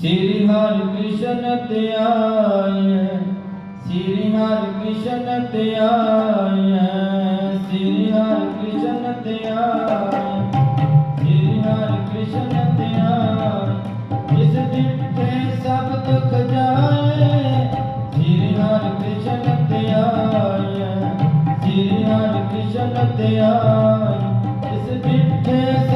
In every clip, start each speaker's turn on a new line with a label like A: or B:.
A: ਸ੍ਰੀ ਹਰ ਕ੍ਰਿਸ਼ਨ ਧਿਆਇਐ ਸ੍ਰੀ ਹਰ ਕ੍ਰਿਸ਼ਨ ਧਿਆਇਐ ਸ੍ਰੀ ਹਰਿ ਕ੍ਰਿਸ਼ਨ ਧਿਆਇਐ ਸ੍ਰੀ ਹਰ ਕ੍ਰਿਸ਼ਨ ਧਿਆਇ ਜਿਸ ਦਿਨ ਤੇ ਸਭ ਦੁੱਖ ਜਾਏ, ਸ੍ਰੀ ਹਰ ਕ੍ਰਿਸ਼ਨ ਧਿਆਇਐ ਸ੍ਰੀ ਹਰਿ ਕ੍ਰਿਸ਼ਨ ਧਿਆਇ ਜਿਸ ਦਿਨ ਤੇ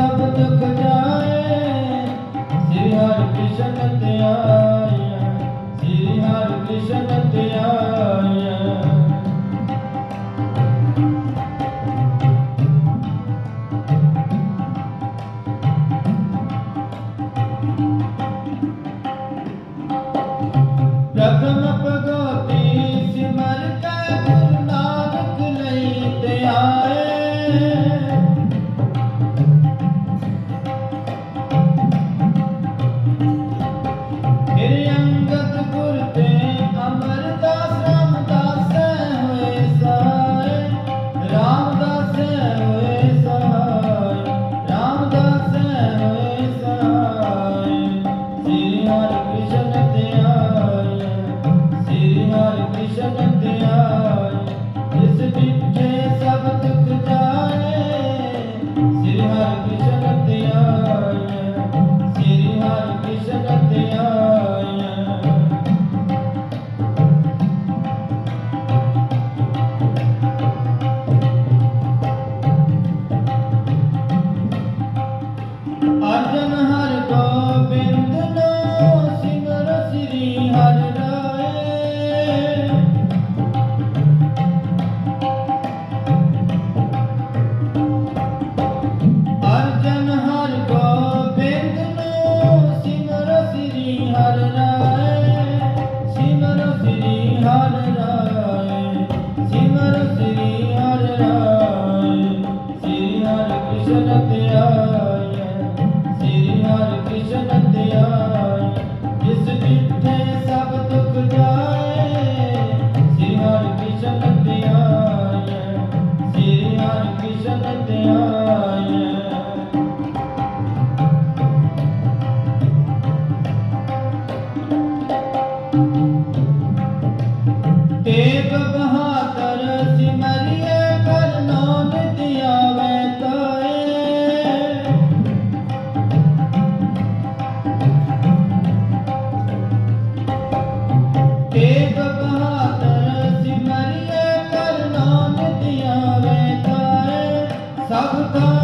A: ਨਿਸ਼ਮਤ ਆਇਆ ਜਾਏ ਜਿਸ ਵਿੱਚੇ ਸਭ তোমার নাম tá, tá. tá.